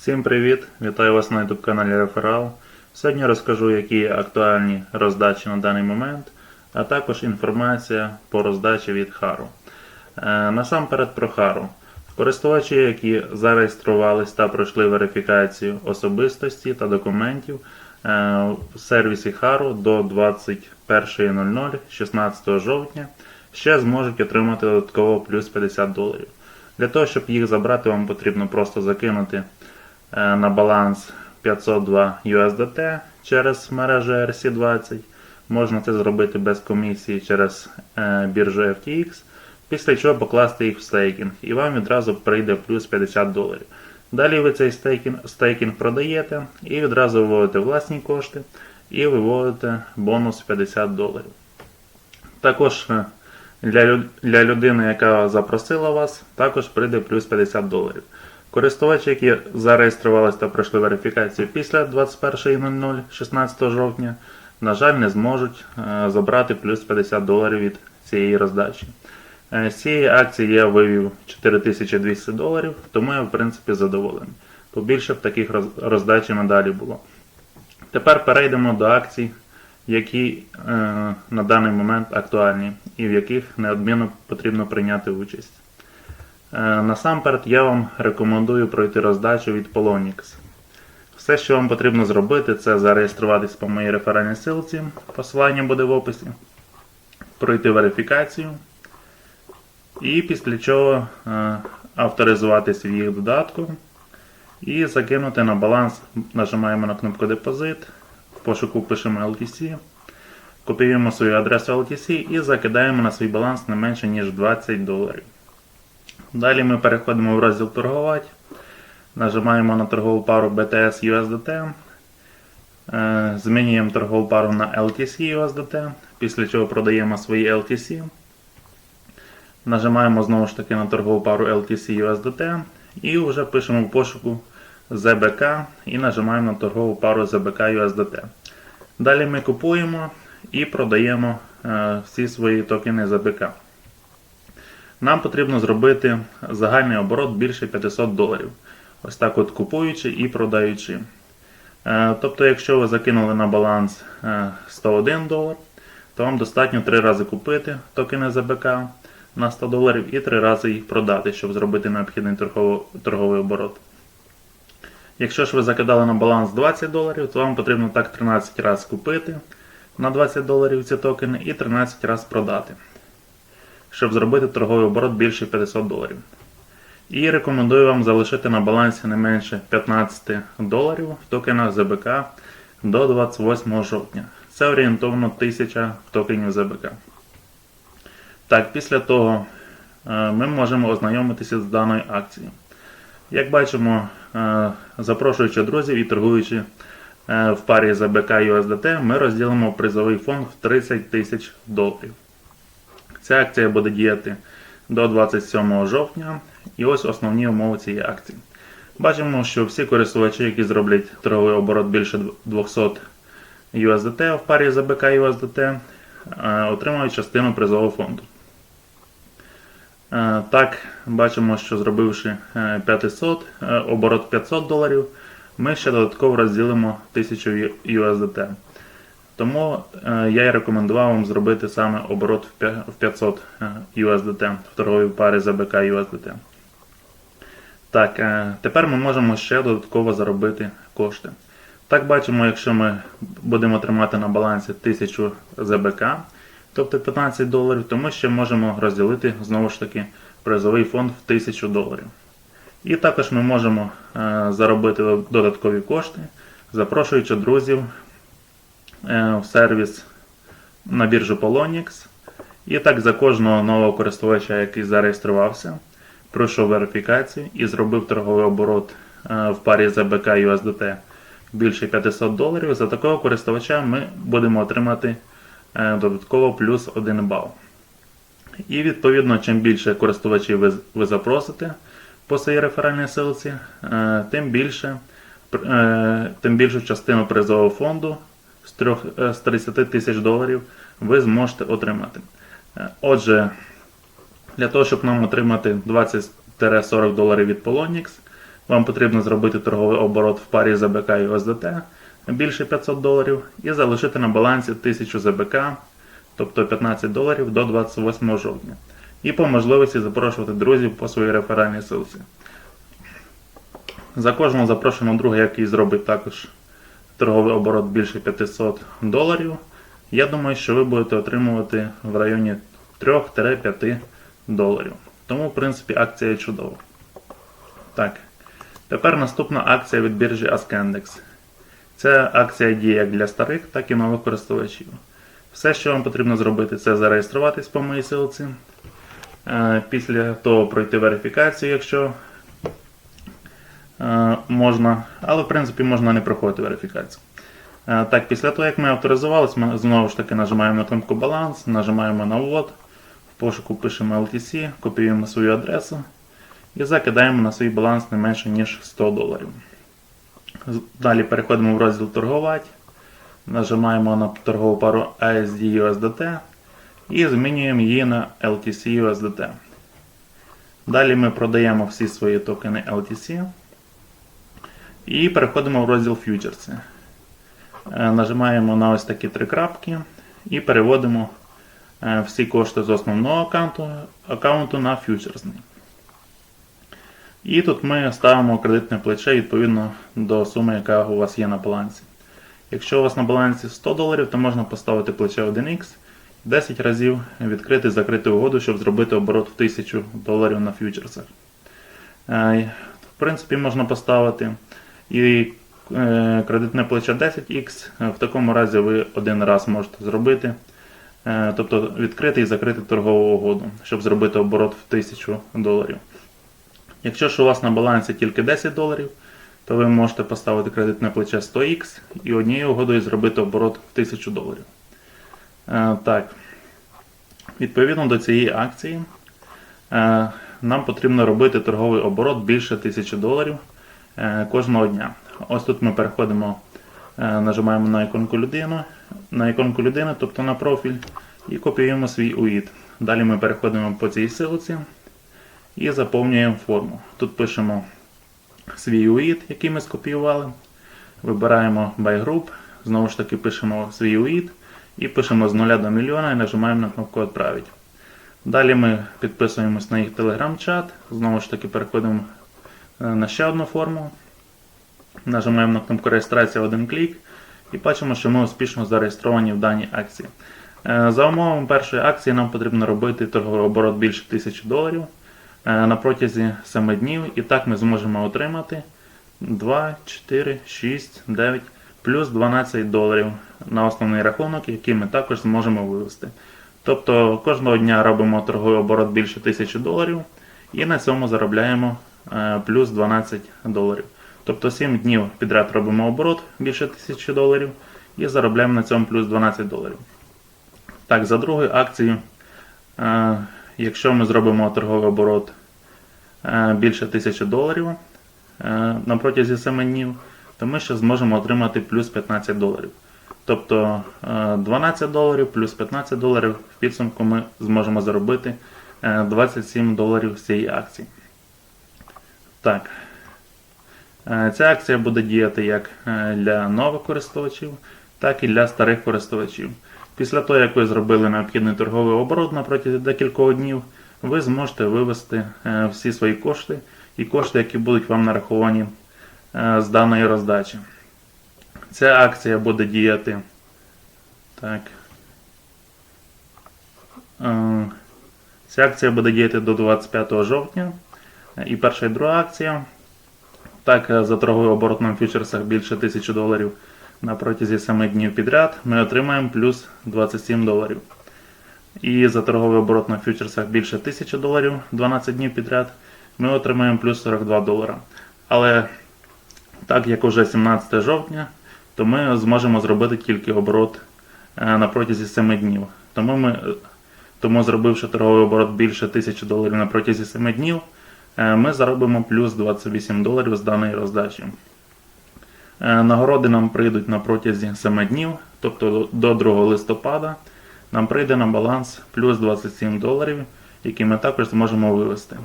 Всім привіт! Вітаю вас на YouTube каналі Реферал. Сьогодні розкажу, які актуальні роздачі на даний момент, а також інформація по роздачі від Хару. Е, Насамперед про Хару. Користувачі, які зареєструвались та пройшли верифікацію особистості та документів е, в сервісі Хару до 21.00 16 жовтня ще зможуть отримати додатково плюс 50 доларів. Для того, щоб їх забрати, вам потрібно просто закинути на баланс 502 USDT через мережу RC20. Можна це зробити без комісії через е, біржу FTX, після чого покласти їх в стейкінг, і вам відразу прийде плюс 50 доларів. Далі ви цей стейкінг, стейкінг продаєте і відразу виводите власні кошти і виводите бонус 50 доларів. Також е, для, для людини, яка запросила вас, також прийде плюс 50 доларів. Користувачі, які зареєструвалися та пройшли верифікацію після 21.00 16 жовтня, на жаль, не зможуть е, забрати плюс 50 доларів від цієї роздачі. Е, З цієї акції я вивів 4200 доларів, тому я в принципі задоволений. Побільше б таких роз- роздач надалі було. Тепер перейдемо до акцій, які е, на даний момент актуальні і в яких неодмінно потрібно прийняти участь. Е, насамперед я вам рекомендую пройти роздачу від Polonix. Все, що вам потрібно зробити, це зареєструватись по моїй реферальній ссылці, посилання буде в описі, пройти верифікацію. І після чого е, авторизуватись в їх додатку і закинути на баланс. Нажимаємо на кнопку Депозит, в пошуку пишемо LTC, копіюємо свою адресу LTC і закидаємо на свій баланс не менше, ніж 20 доларів. Далі ми переходимо в розділ торгувати. Нажимаємо на торгову пару BTS USDT. е, Змінюємо торгову пару на LTC USDT, після чого продаємо свої LTC. Нажимаємо знову ж таки на торгову пару LTC USDT і вже пишемо в пошуку ZBK і нажимаємо на торгову пару ZBK USDT. Далі ми купуємо і продаємо е, всі свої токени ZBK. Нам потрібно зробити загальний оборот більше 500 доларів. Ось так от купуючи і продаючи. Е, Тобто, якщо ви закинули на баланс е, 101 долар, то вам достатньо 3 рази купити токени ЗБК на 100 доларів і 3 рази їх продати, щоб зробити необхідний торговий оборот. Якщо ж ви закидали на баланс 20 доларів, то вам потрібно так 13 разів купити на 20 доларів ці токени і 13 разів продати щоб зробити торговий оборот більше 500 доларів. І рекомендую вам залишити на балансі не менше 15 доларів в токенах ЗБК до 28 жовтня. Це орієнтовно 1000 токенів ЗБК. Так, після того е, ми можемо ознайомитися з даною акцією. Як бачимо, е, запрошуючи друзів і торгуючи е, в парі ЗБК і USDT, ми розділимо призовий фонд в 30 тисяч доларів. Ця акція буде діяти до 27 жовтня. І ось основні умови цієї акції. Бачимо, що всі користувачі, які зроблять торговий оборот більше 200 USDT в парі ЗБК і USDT, е, отримують частину призового фонду. Е, Так, бачимо, що зробивши е, 500, е, оборот 500 доларів, ми ще додатково розділимо 1000 USDT. Тому е, я і рекомендував вам зробити саме оборот в 500 е, USDT в торговій парі ЗБК USDT. Так, е, тепер ми можемо ще додатково заробити кошти. Так бачимо, якщо ми будемо тримати на балансі 1000 ЗБК, тобто 15 доларів, то ми ще можемо розділити знову ж таки призовий фонд в 1000 доларів. І також ми можемо заробити додаткові кошти, запрошуючи друзів в сервіс на біржу Polonix. І так за кожного нового користувача, який зареєструвався, пройшов верифікацію і зробив торговий оборот е, в парі ЗБК USDT більше 500 доларів. За такого користувача ми будемо отримати е, додатково плюс 1 бал. І відповідно, чим більше користувачів ви, ви запросите по своїй реферальній ссылці, е, тим більше е, тим більшу частину призового фонду з, трьох, е, з 30 тисяч доларів ви зможете отримати. Е, Отже, для того, щоб нам отримати 20-40 доларів від Polonix, вам потрібно зробити торговий оборот в парі ЗБК і USDT більше 500 доларів і залишити на балансі 1000 ЗБК, тобто 15 доларів до 28 жовтня. І по можливості запрошувати друзів по своїй реферальній ссылці. За кожного запрошеного друга, який зробить також торговий оборот більше 500 доларів, я думаю, що ви будете отримувати в районі 3-5 доларів. Тому, в принципі, акція чудова. Так. Тепер наступна акція від біржі Askendex. Ця акція діє як для старих, так і нових користувачів. Все, що вам потрібно зробити, це зареєструватись по моїй силці. Е, Після того пройти верифікацію, якщо можна. Але в принципі можна не проходити верифікацію. Е, Так, після того, як ми авторизувалися, ми знову ж таки нажимаємо на кнопку баланс, нажимаємо на ввод, в пошуку пишемо LTC, копіюємо свою адресу і закидаємо на свій баланс не менше, ніж 100 доларів. Далі переходимо в розділ торгувати, нажимаємо на торгову пару ASD USDT і змінюємо її на LTC USDT. Далі ми продаємо всі свої токени LTC і переходимо в розділ фьючерси. Е, Нажимаємо на ось такі три крапки і переводимо е, всі кошти з основного аккаунту, аккаунту на фьючерсний. І тут ми ставимо кредитне плече відповідно до суми, яка у вас є на балансі. Якщо у вас на балансі 100 доларів, то можна поставити плече 1х, 10 разів відкрити закрити угоду, щоб зробити оборот в 1000 доларів на фьючерсах. Е, В принципі, можна поставити і е, кредитне плече 10х. В такому разі ви один раз можете зробити. Е, Тобто відкрити і закрити торгову угоду, щоб зробити оборот в 1000 доларів. Якщо ж у вас на балансі тільки 10 доларів, то ви можете поставити кредитне плече 100х і однією угодою зробити оборот в 1000 доларів. Е, так. Відповідно до цієї акції, е, нам потрібно робити торговий оборот більше 1000 доларів е, кожного дня. Ось тут ми переходимо, е, нажимаємо на іконку людини, на іконку людини, тобто на профіль, і копіюємо свій УІД. Далі ми переходимо по цій силці і заповнюємо форму. Тут пишемо свій УІД, який ми скопіювали. Вибираємо Buy Group, знову ж таки пишемо свій УІД і пишемо з 0 до мільйона і нажимаємо на кнопку Отправить. Далі ми підписуємось на їх телеграм-чат, знову ж таки переходимо е, на ще одну форму. Нажимаємо на кнопку реєстрація один клік і бачимо, що ми успішно зареєстровані в даній акції. Е, За умовами першої акції нам потрібно робити торговий оборот більше 1000 доларів е, на протязі 7 днів, і так ми зможемо отримати 2, 4, 6, 9 плюс 12 доларів на основний рахунок, який ми також зможемо вивести. Тобто кожного дня робимо торговий оборот більше 1000 доларів і на цьому заробляємо е, плюс 12 доларів. Тобто 7 днів підряд робимо оборот більше 1000 доларів і заробляємо на цьому плюс 12 доларів. Так, за другою акцією, е, якщо ми зробимо торговий оборот е, більше 1000 доларів е, на протязі 7 днів, то ми ще зможемо отримати плюс 15 доларів. Тобто е, 12 доларів плюс 15 доларів в підсумку ми зможемо заробити е, 27 доларів з цієї акції. Так. Е, Ця акція буде діяти як е, для нових користувачів, так і для старих користувачів. Після того, як ви зробили необхідний торговий оборот на протязі декількох днів, ви зможете вивести е, всі свої кошти і кошти, які будуть вам нараховані з даної роздачі. Ця акція буде діяти. Так. Ця акція буде діяти до 25 жовтня. І перша і друга акція. Так, е, за торговий оборот на фьючерсах більше 1000 доларів на протязі 7 днів підряд ми отримаємо плюс 27 доларів. І за торговий оборот на фьючерсах більше 1000 доларів 12 днів підряд ми отримаємо плюс 42 долара. Але так як уже 17 жовтня, то ми зможемо зробити тільки оборот е, на протязі 7 днів. Тому, ми, е, тому зробивши торговий оборот більше 1000 доларів на протязі 7 днів, ми заробимо плюс 28 доларів з даної роздачі. Е, Нагороди нам прийдуть на протязі 7 днів, тобто до 2 листопада, нам прийде на баланс плюс 27 доларів, які ми також зможемо вивести.